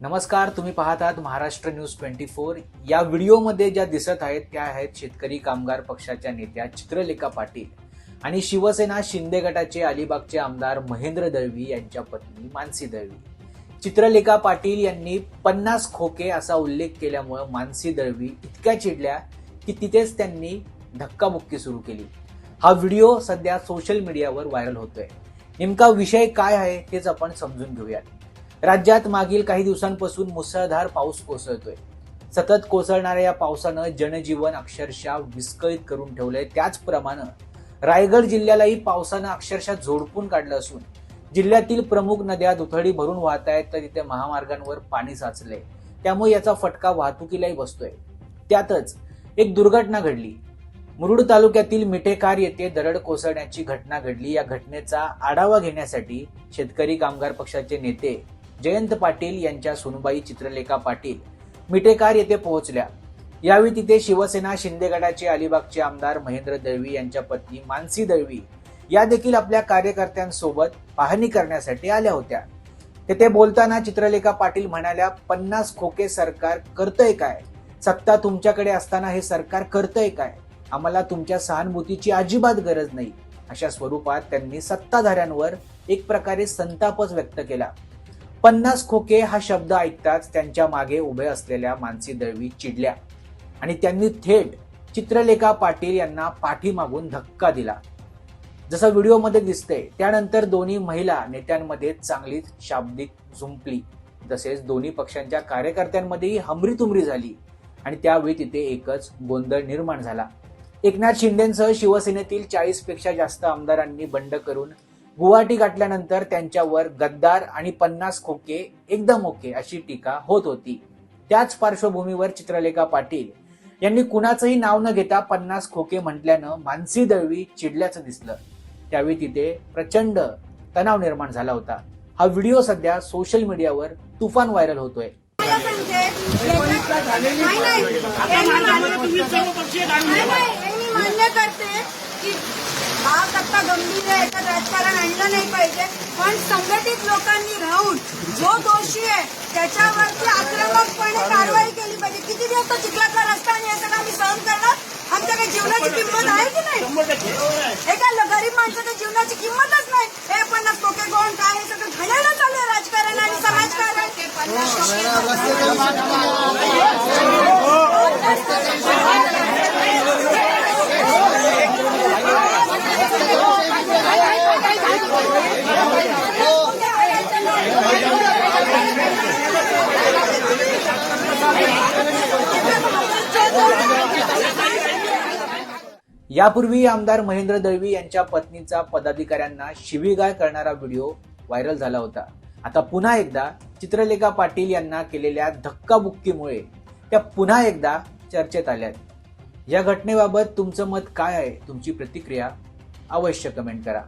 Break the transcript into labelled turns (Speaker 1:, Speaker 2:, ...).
Speaker 1: नमस्कार तुम्ही पाहत आहात महाराष्ट्र न्यूज ट्वेंटी फोर. या व्हिडिओमध्ये ज्या दिसत आहेत त्या आहेत शेतकरी कामगार पक्षाच्या नेत्या चित्रलेखा पाटील आणि शिवसेना शिंदे गटाचे अलिबागचे आमदार महेंद्र दळवी यांच्या पत्नी मानसी दळवी. चित्रलेखा पाटील यांनी पन्नास खोके असा उल्लेख केल्यामुळं मानसी दळवी इतक्या चिडल्या की तिथेच त्यांनी धक्काबुक्की सुरू केली. हा व्हिडिओ सध्या सोशल मीडियावर व्हायरल होतोय. नेमका विषय काय आहे तेच आपण समजून घेऊयात. राज्यात मागील काही दिवसांपासून मुसळधार पाऊस कोसळतोय. सतत कोसळणाऱ्या या पावसानं जनजीवन अक्षरशः विस्कळीत करून ठेवलंय. त्याचप्रमाणे रायगड जिल्ह्यालाही पावसानं अक्षरशः झोडपून काढलं असून जिल्ह्यातील प्रमुख नद्या दुथडी भरून वाहत आहेत तर तिथे महामार्गांवर पाणी साचलंय. त्यामुळे याचा फटका वाहतुकीलाही बसतोय. त्यातच एक दुर्घटना घडली. मुरुड तालुक्यातील मिठेकार येथे दरड कोसळण्याची घटना घडली. या घटनेचा आढावा घेण्यासाठी शेतकरी कामगार पक्षाचे नेते जयंत पाटील यांच्या सुनबाई चित्रलेखा पाटील मिठेकार येथे पोहोचल्या. यावेळी तिथे शिवसेना शिंदे गटाचे अलिबागचे आमदार महेंद्र दळवी यांच्या पत्नी मानसी दळवी या देखील आपल्या कार्यकर्त्यांसोबत पाहणी करण्यासाठी आल्या होत्या. तेथे बोलताना चित्रलेखा पाटील म्हणाल्या पन्नास खोके सरकार करतंय काय? सत्ता तुमच्याकडे असताना हे सरकार करतंय काय? आम्हाला तुमच्या सहानुभूतीची अजिबात गरज नाही. अशा स्वरूपात त्यांनी सत्ताधाऱ्यांवर एक प्रकारे संतापच व्यक्त केला. पन्नास खोके हा शब्द ऐकताच त्यांच्या मागे उभे असलेल्या मानसी दळवी चिडल्या आणि त्यांनी थेट चित्रलेखा पाटील यांना पाठीमागून धक्का दिला. जसं व्हिडिओमध्ये दिसतंय त्यानंतर दोन्ही महिला नेत्यांमध्ये चांगलीच शाब्दिक झुंपली. तसेच दोन्ही पक्षांच्या कार्यकर्त्यांमध्येही हमरीतुमरी झाली आणि त्यावेळी तिथे एकच गोंधळ निर्माण झाला. एकनाथ शिंदेसह शिवसेनेतील चाळीसपेक्षा जास्त आमदारांनी बंड करून गुवाहाटी गाठल्यानंतर त्यांच्यावर गद्दार आणि पन्नास खोके एकदम ओके अशी टीका होत होती. त्याच पार्श्वभूमीवर चित्रलेखा पाटील यांनी कुणाचंही नाव न घेता पन्नास खोके म्हटल्यानं मानसी दळवी चिडल्याचं दिसलं. त्यावेळी तिथे प्रचंड तणाव निर्माण झाला होता. हा व्हिडिओ सध्या सोशल मीडियावर तुफान व्हायरल होतोय.
Speaker 2: नाही नाही. यांनी मान्य- करते की हा कट्टा गंभीर आहे याच्यात राजकारण आणलं नाही पाहिजे. पण संघटित लोकांनी राहून जो दोषी आहे त्याच्यावरती आक्रमकपणे कारवाई केली पाहिजे. किती दिवस चिखलातला रस्ता आणि हे सगळं आम्ही सहन करणार? आमच्या काही जीवनाची किंमत आहे की नाही? एका ल- गरीब माणसाच्या जीवनाची किंमतच नाही. हे पन्नास टोके कोण काय हे सगळं घडायला चालू आहे राजकारण आणि समाजकारण.
Speaker 1: यापूर्वी आमदार महेंद्र दळवी यांच्या पत्नीचा पदाधिकाऱ्यांना शिवीगाळ करणारा व्हिडिओ व्हायरल झाला होता. आता पुन्हा एकदा चित्रलेखा पाटील यांना केलेल्या धक्काबुक्कीमुळे त्या पुन्हा एकदा चर्चेत आल्यात. या घटनेबाबत तुमचं मत काय आहे? तुमची प्रतिक्रिया अवश्य कमेंट करा.